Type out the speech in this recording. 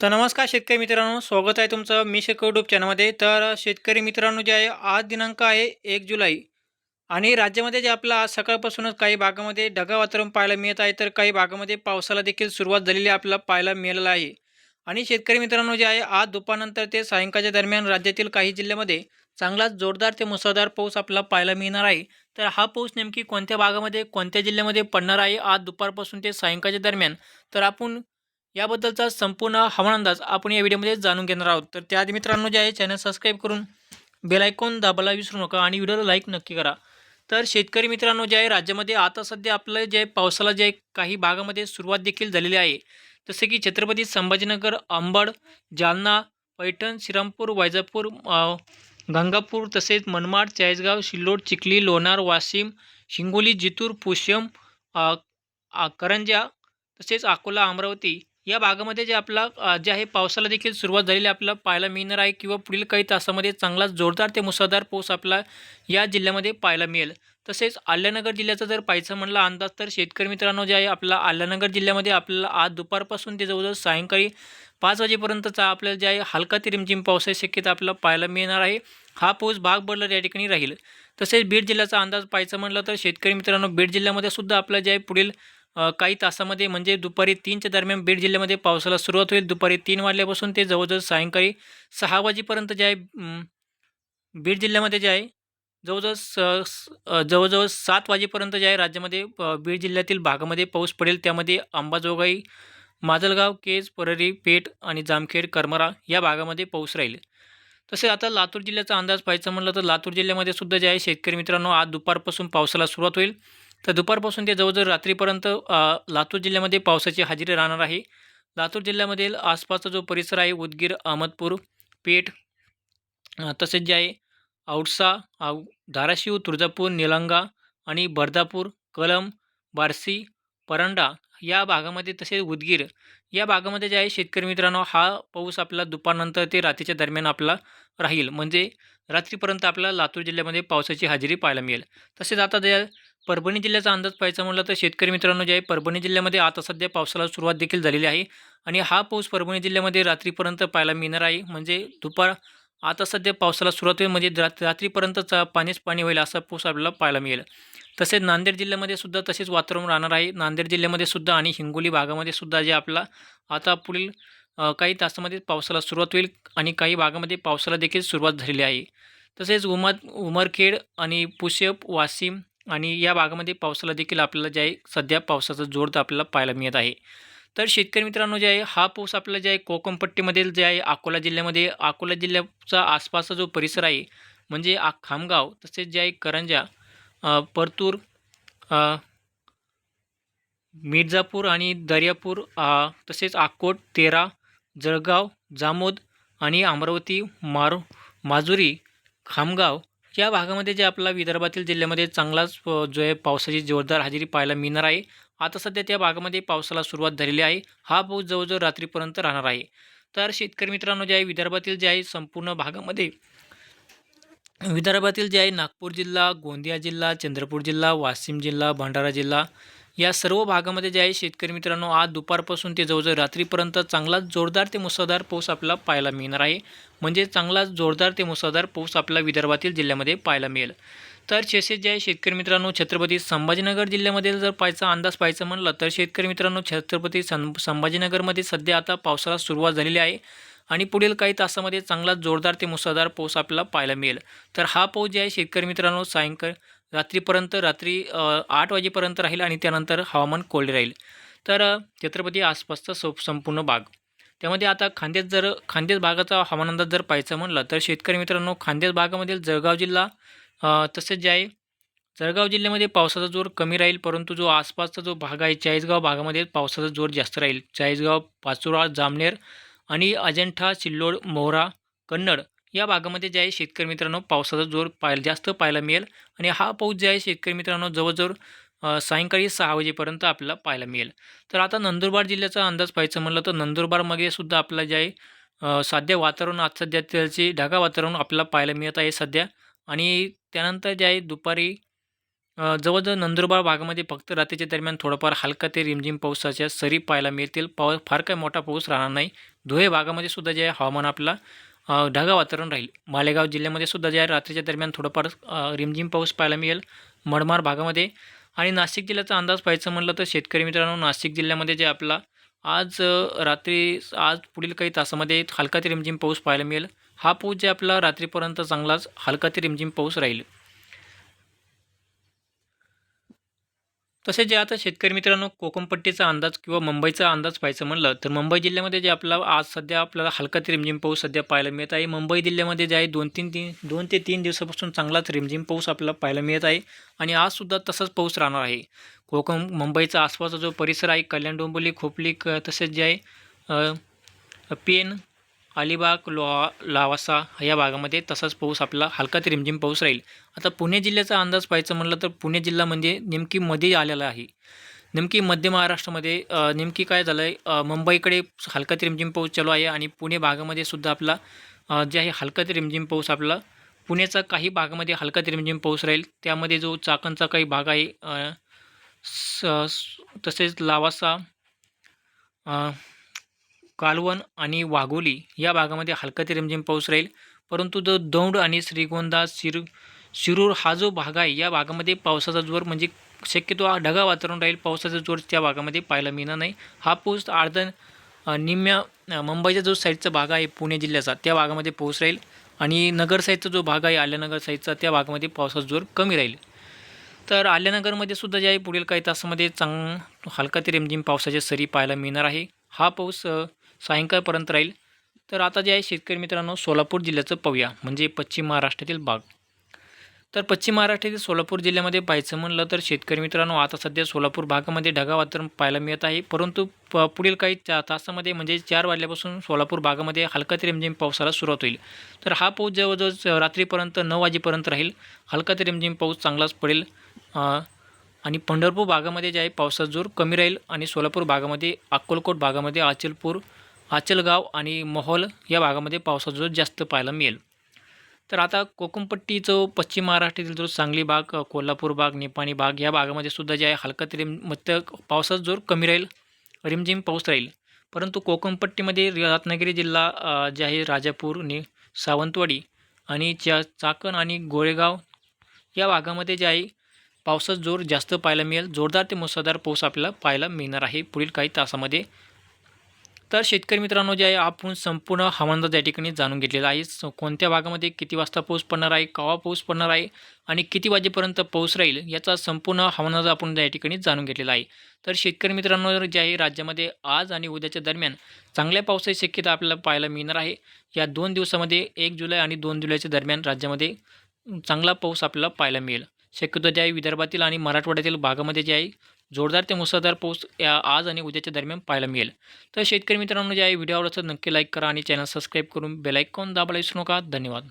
तर नमस्कार शेतकरी मित्रांनो स्वागत आहे तुमचं मी शेतकरी चॅनलमध्ये. तर शेतकरी मित्रांनो जे आहे आज दिनांक आहे एक जुलै आणि राज्यामध्ये जे आपलं आज सकाळपासूनच काही भागामध्ये ढगाळ वातावरण पाहायला मिळत आहे तर काही भागामध्ये पावसाला देखील सुरुवात झालेली आपल्याला पाहायला मिळालेलं आहे. आणि शेतकरी मित्रांनो जे आहे आज दुपारनंतर ते सायंकाळच्या दरम्यान राज्यातील काही जिल्ह्यामध्ये चांगलाच जोरदार ते मुसळधार पाऊस आपल्याला पाहायला मिळणार आहे. तर हा पाऊस नेमकी कोणत्या भागामध्ये कोणत्या जिल्ह्यामध्ये पडणार आहे? आज दुपारपासून ते सायंकाळच्या दरम्यान. तर आपण याबद्दलचा संपूर्ण हवामान अंदाज आपण या व्हिडिओमध्ये जाणून घेणार आहोत. तर त्याआधी मित्रांनो जे आहे चॅनल सबस्क्राईब करून बेल आयकॉन दाबायला विसरू नका आणि व्हिडिओला लाईक नक्की करा. तर शेतकरी मित्रांनो जे आहे राज्यामध्ये आता सध्या आपलं जे पावसाला जे काही भागामध्ये सुरुवात देखील झालेली आहे. जसे की छत्रपती संभाजीनगर अंबड जालना पैठण श्रीरामपूर वैजापूर गंगापूर तसेच मनमाड चाळीसगाव सिल्लोड चिखली लोणार वाशिम हिंगोली जितूर पुष्यम करंजा तसेच अकोला अमरावती या भागामध्ये जे आपला जे आहे पावसाला देखील सुरुवात झालेली आपल्याला पाहायला मिळणार आहे किंवा पुढील काही तासामध्ये चांगला जोरदार ते मुसळधार पाऊस आपला या जिल्ह्यामध्ये पाहायला मिळेल. तसेच आल्यानगर जिल्ह्याचा जर पाहायचं म्हणला अंदाज तर शेतकरी मित्रांनो जे आहे आपला आल्यानगर जिल्ह्यामध्ये आपल्याला आज दुपारपासून ते जवळजवळ सायंकाळी पाच वाजेपर्यंतचा आपल्याला जे आहे हलका ते रिमझिम पावसाची शक्यता आपल्याला पाहायला मिळणार आहे. हा पाऊस भाग बदलत या ठिकाणी राहील. तसेच बीड जिल्ह्याचा अंदाज पाहायचा म्हणलं तर शेतकरी मित्रांनो बीड जिल्ह्यामध्ये सुद्धा आपलं जे आहे पुढील काही तासामध्ये म्हणजे दुपारी तीनच्या दरम्यान बीड जिल्ह्यामध्ये पावसाला सुरुवात होईल. दुपारी तीन वाजल्यापासून ते जवळजवळ सायंकाळी सहा वाजेपर्यंत जे आहे बीड जिल्ह्यामध्ये जे आहे जवळजवळ स जवळजवळ सात वाजेपर्यंत जे आहे राज्यामध्ये बीड जिल्ह्यातील भागामध्ये पाऊस पडेल. त्यामध्ये अंबाजोगाई माजलगाव केज परळी पेठ आणि जामखेड करमरा या भागामध्ये पाऊस राहील. तसे आता लातूर जिल्ह्याचा अंदाज पाहायचा म्हणलं तर लातूर जिल्ह्यामध्ये सुद्धा जे आहे शेतकरी मित्रांनो आज दुपारपासून पावसाला सुरुवात होईल. तर दुपारपासून ते जवळजवळ रात्रीपर्यंत लातूर जिल्ह्यामध्ये पावसाची हजेरी राहणार आहे. लातूर जिल्ह्यामधील आसपासचा जो परिसर आहे उदगीर अहमदपूर पेठ तसेच जे आहे औडसा धाराशिव तुळजापूर निलंगा आणि बर्दापूर कलम बारसी परंडा या भागामध्ये तसेच उदगीर या भागामध्ये जे आहे शेतकरी मित्रांनो हा पाऊस आपला दुपारनंतर ते रात्रीच्या दरम्यान आपला राहील. म्हणजे रात्रीपर्यंत आपल्याला लातूर जिल्ह्यामध्ये पावसाची हजेरी पाहायला मिळेल. तसेच आता जे परभणी जिल्ह्याचा अंदाज पाहायचा म्हटलं तर शेतकरी मित्रांनो जे आहे परभणी जिल्ह्यामध्ये आता सध्या पावसाला सुरुवात देखील झालेली आहे. आणि हा पाऊस परभणी जिल्ह्यामध्ये रात्रीपर्यंत पाहायला मिळणार आहे. म्हणजे दुपार आता सध्या पावसाला सुरुवात होईल म्हणजे रात रात्रीपर्यंतच पाणीच पाणी होईल असा पाऊस आपल्याला पाहायला मिळेल. तसेच नांदेड जिल्ह्यामध्ये सुद्धा तसेच वातावरण राहणार आहे. नांदेड जिल्ह्यामध्ये सुद्धा आणि हिंगोली भागामध्ये सुद्धा जे आपला आता पुढील काही तासामध्ये पावसाला सुरुवात होईल आणि काही भागामध्ये पावसाला देखील सुरुवात झालेली आहे. तसेच उमा उमरखेड आणि पुष्यप वाशिम आणि या भागामध्ये पावसाला देखील आपल्याला जे आहे सध्या पावसाचा जोर आपल्याला पाहायला मिळत आहे. तर शेतकरी मित्रांनो जे आहे हा पाऊस आपल्याला जे आहे कोकमपट्टीमधील जे आहे अकोला जिल्ह्यामध्ये अकोला जिल्ह्याचा आसपासचा जो परिसर आहे म्हणजे आ खामगाव तसेच जे आहे करंजा परतूर मिर्जापूर आणि दर्यापूर तसेच अकोट तेरा जळगाव जामोद आणि अमरावती मार माजुरी खामगाव या भागामध्ये जे आपला विदर्भातील जिल्ह्यामध्ये चांगलाच जो आहे पावसाची जोरदार हजेरी पाहायला मिळणार आहे. आता सध्या त्या भागामध्ये पावसाला सुरुवात झालेली आहे. हा पाऊस जवळजवळ रात्रीपर्यंत राहणार आहे. तर शेतकरी मित्रांनो जे आहे विदर्भातील जे आहे संपूर्ण भागामध्ये विदर्भातील जे आहे नागपूर जिल्हा गोंदिया जिल्हा चंद्रपूर जिल्हा वाशिम जिल्हा भंडारा जिल्हा या सर्व भागामध्ये जे आहे शेतकरी मित्रांनो आज दुपारपासून ते जवळजवळ रात्रीपर्यंत चांगलाच जोरदार ते मुसळधार पाऊस आपल्याला पाहायला मिळणार आहे. म्हणजे चांगलाच जोरदार ते मुसळधार पाऊस आपल्याला विदर्भातील जिल्ह्यामध्ये पाहायला मिळेल. तर तसेच जे आहे शेतकरी मित्रांनो छत्रपती संभाजीनगर जिल्ह्यामध्ये जर पाहायचा अंदाज पाहायचा म्हणलं तर शेतकरी मित्रांनो छत्रपती सं संभाजीनगरमध्ये सध्या आता पावसाला सुरुवात झालेली आहे. आणि पुढील काही तासामध्ये चांगला जोरदार ते मुसळधार पाऊस आपल्याला पाहायला मिळेल. तर हा पाऊस जे आहे शेतकरी मित्रांनो सायंकाळ रात्रीपर्यंत रात्री आठ वाजेपर्यंत राहील आणि त्यानंतर हवामान कोरडे राहील. तर छत्रपती आसपासचा सो संपूर्ण भाग. त्यामध्ये आता खांदेश जर खांदेश भागाचा हवामान अंदाज जर पाहायचा म्हणलं तर शेतकरी मित्रांनो खांदेश भागामधील जळगाव जिल्हा तसेच जे आहे जळगाव जिल्ह्यामध्ये पावसाचा जोर कमी राहील परंतु जो आसपासचा जो भाग आहे चाळीसगाव भागामध्ये पावसाचा जोर जास्त राहील. चाळीसगाव पाचोरा जामनेर आणि अजंठा सिल्लोड मोहरा कन्नड या भागामध्ये जे आहे शेतकरी मित्रांनो पावसाचा जोर पाहायला जास्त पाहायला मिळेल आणि हा पाऊस जे आहे शेतकरी मित्रांनो जवळजवळ सायंकाळी सहा वाजेपर्यंत आपल्याला पाहायला मिळेल. तर आता नंदुरबार जिल्ह्याचा अंदाज पाहायचं म्हणलं तर नंदुरबारमध्ये सुद्धा आपलं जे आहे सध्या वातावरण आज सध्या त्याचे ढगाळ वातावरण आपल्याला पाहायला मिळत आहे सध्या. आणि त्यानंतर जे आहे दुपारी जवळजवळ नंदुरबार भागामध्ये फक्त रात्रीच्या दरम्यान थोडंफार हलका ते रिमझिम पावसाच्या सरी पाहायला मिळतील. पाव फार काही मोठा पाऊस राहणार नाही. धुळे भागामध्ये सुद्धा जे आहे हवामान आपला ढगाळ वातावरण राहील. मालेगाव जिल्ह्यामध्ये सुद्धा ज्या रात्रीच्या दरम्यान थोडंफार रिमझिम पाऊस पाहायला मिळेल. मडमार भागामध्ये आणि नाशिक जिल्ह्याचा अंदाज पाहायचं म्हणलं तर शेतकरी मित्रांनो नाशिक जिल्ह्यामध्ये जे आपला आज रात्री आज पुढील काही तासामध्ये हलका ते रिमझिम पाऊस पाहायला मिळेल. हा पाऊस जे आपला रात्रीपर्यंत चांगलाच हलका ते रिमझिम पाऊस राहील. तसेच जे आता शेतकरी मित्रांनो कोकमपट्टीचा अंदाज किंवा मुंबईचा अंदाज पाहायचं म्हणलं तर मुंबई जिल्ह्यामध्ये जे आपला आज सध्या आपल्याला हलका ते रिमझिम पाऊस सध्या पाहायला मिळत आहे. मुंबई जिल्ह्यामध्ये जे आहे दोन तीन तीन दोन ते तीन दिवसापासून चांगलाच रिमझिम पाऊस आपल्याला पाहायला मिळत आहे. आणि आजसुद्धा तसाच पाऊस राहणार आहे. कोकम मुंबईचा आसपासचा जो परिसर आहे कल्याण डोंबिवली खोपली क तसेच जे आहे पेन अलिबाग लोहा लावासा या भागामध्ये तसाच पाऊस आपला हलका ते रिमझिम पाऊस राहील. आता पुणे जिल्ह्याचा अंदाज पाहायचं म्हणलं तर पुणे जिल्हा म्हणजे नेमकी मध्ये आलेला आहे. नेमकी मध्य महाराष्ट्रामध्ये नेमकी काय झालं आहे मुंबईकडे हलका ते रिमझिम पाऊस चालू आहे आणि पुणे भागामध्ये सुद्धा आपला जे आहे हलका ते रिमझिम पाऊस आपला. पुण्याचा काही भागामध्ये हलका ते रिमझिम पाऊस राहील. त्यामध्ये जो चाकणचा काही भाग आहे स तसेच लावासा कालवण आणि वाघोली या भागामध्ये हलका ते रिमझिम पाऊस राहील. परंतु जो दौंड आणि श्रीगोंदा शिर शिरूर हा जो भाग आहे या भागामध्ये पावसाचा जोर म्हणजे शक्यतो ढगा ढगाळ वातावरण राहील. पावसाचा जोर त्या भागामध्ये पाहायला मिळणार नाही. हा पाऊस अर्धा निम्म्या मुंबईचा जो साईडचा भाग आहे पुणे जिल्ह्याचा त्या भागामध्ये पाऊस राहील. आणि नगर साईडचा जो भाग आहे आल्यानगर साईडचा त्या भागामध्ये पावसाचा जोर कमी राहील. तर आल्यानगरमध्ये सुद्धा जे आहे पुढील काही तासामध्ये चांग हलका ते रिमझिम पावसाच्या सरी पाहायला मिळणार आहे. हा पाऊस सायंकाळपर्यंत राहील. तर आता जे आहे शेतकरी मित्रांनो सोलापूर जिल्ह्याचं पाहूया. म्हणजे पश्चिम महाराष्ट्रातील भाग. तर पश्चिम महाराष्ट्रातील सोलापूर जिल्ह्यामध्ये पाहायचं म्हणलं तर शेतकरी मित्रांनो आता सध्या सोलापूर भागामध्ये ढगा वातावरण पाहायला मिळत आहे. परंतु प पुढील काही चा तासामध्ये म्हणजे चार वाजल्यापासून सोलापूर भागामध्ये हलका ते रिमझिम पावसाला सुरुवात होईल. तर हा पाऊस जवळजवळ रात्रीपर्यंत नऊ वाजेपर्यंत राहील. हलका ते रिमझिम पाऊस चांगलाच पडेल. आणि पंढरपूर भागामध्ये जे आहे पावसाचा जोर कमी राहील. आणि सोलापूर भागामध्ये अक्कलकोट भागामध्ये अचलपूर आचलगाव आणि मोहोल या भागामध्ये पावसाचा जोर जास्त पाहायला मिळेल. तर आता कोकणपट्टीचं पश्चिम महाराष्ट्रातील जो सांगली भाग कोल्हापूर भाग निपाणी भाग या भागामध्ये सुद्धा जे आहे हलका तरी मत पावसाचा जोर कमी राहील रिमझिम पाऊस राहील. परंतु कोकमपट्टीमध्ये रत्नागिरी जिल्हा जे आहे राजापूर नि सावंतवाडी आणि चा चाकण आणि गोळेगाव या भागामध्ये जे आहे पावसाचा जोर जास्त पाहायला मिळेल. जोरदार ते मुसळधार पाऊस आपल्याला पाहायला मिळणार आहे. पुढील काही तासामध्ये तर शेतकरी मित्रांनो जे आहे आपण संपूर्ण हवामान या ठिकाणी जाणून घेतलेलं आहे. स- कोणत्या भागामध्ये किती वाजता पाऊस पडणार आहे कवा पाऊस पडणार आहे आणि किती वाजेपर्यंत पाऊस राहील याचा संपूर्ण हवामान आपण या ठिकाणी जाणून घेतलेला आहे. तर शेतकरी मित्रांनो जे आहे राज्यामध्ये आज आणि उद्याच्या दरम्यान चांगल्या पावसाची शक्यता आपल्याला पाहायला मिळणार आहे. या दोन दिवसामध्ये एक जुलै आणि दोन जुलैच्या दरम्यान राज्यामध्ये चांगला पाऊस आपल्याला पाहायला मिळेल. शक्यतो जे आहे विदर्भातील आणि मराठवाड्यातील भागामध्ये जे आहे जोरदार ते मुसळधार पाऊस या आज आणि उद्याच्या दरम्यान पाहायला मिळेल. तर शेतकरी मित्रांनो जे आहे व्हिडिओ आवडत नक्की लाईक करा आणि चॅनल सबस्क्राईब करून बेलायकॉन दाबायला विसरू नका. धन्यवाद.